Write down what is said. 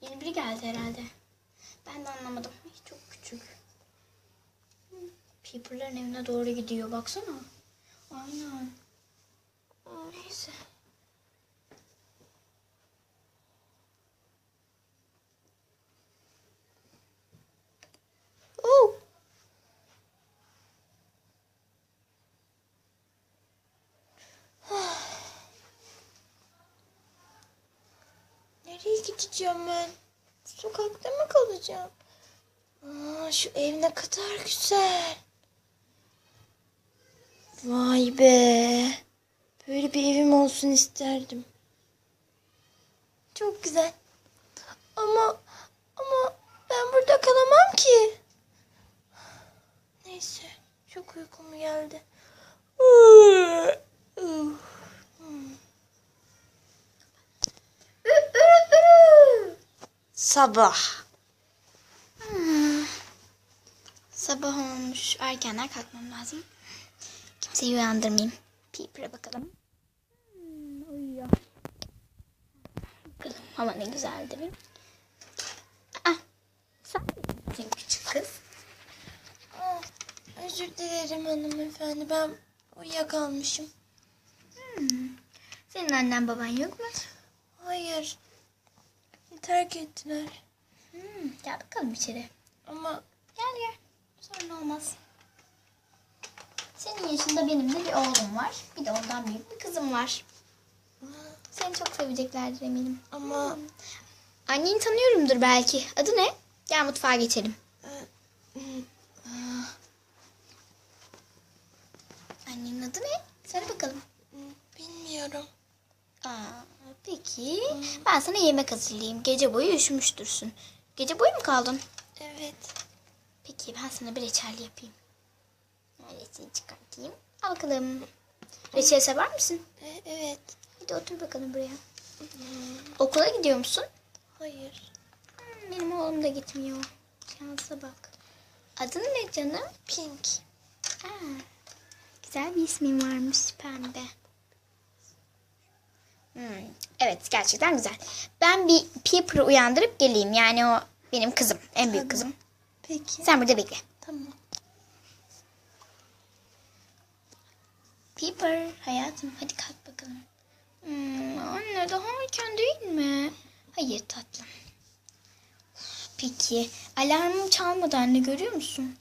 Yeni biri geldi herhalde. Ben de anlamadım. Çok küçük. Peeper'ların evine doğru gidiyor. Baksana. Aynen. Neyse. Oh. Nereye gideceğim ben? Sokakta mı kalacağım? Aa, şu ev ne kadar güzel. Vay be. Böyle bir evim olsun isterdim. Çok güzel. Ama ama ben burada kalamam ki. Neyse. Çok uykum geldi. Sabah. Sabah olmuş. Erkenden kalkmam lazım. Kimseyi uyandırmayayım. Peeper'a bakalım. Hmm, uyuyor. Bakalım hava ne güzel değil mi? Ah, sen misin küçük kız? Aa, özür dilerim hanımefendi. Ben uyuyakalmışım. Senin annen baban yok mu? Hayır. Terk ettiler. Hmm, gel bakalım içeri. Ama Gel gel. Sorun olmaz. Senin yaşında benim de bir oğlum var. Bir de ondan büyük bir kızım var. Seni çok seveceklerdir eminim. ama Anneni tanıyorumdur belki. Adı ne? Gel mutfağa geçelim. Annenin adı ne? Söyle bakalım. bilmiyorum. Aa, peki. Ben sana yemek hazırlayayım. Gece boyu üşümüştürsün. Gece boyu mu kaldın? Evet. Peki ben sana bir reçel yapayım. Reçeli çıkartayım. Al bakalım. Reçel sever misin? E, evet. Hadi otur bakalım buraya. Okula gidiyor musun? Hayır. Hmm, Benim oğlum da gitmiyor. Şansa bak. Adın ne canım? Pink. Aa, güzel bir ismin varmış pembe. Hmm, evet gerçekten güzel. Ben bir Peeper'ı uyandırıp geleyim. Yani o benim kızım. En büyük kızım. Peki. Sen burada bekle. Tamam. Peeper hayatım hadi kalk bakalım. Hmm, anne daha erken değil mi? Hayır tatlım. Peki alarmım çalmadı anne görüyor musun?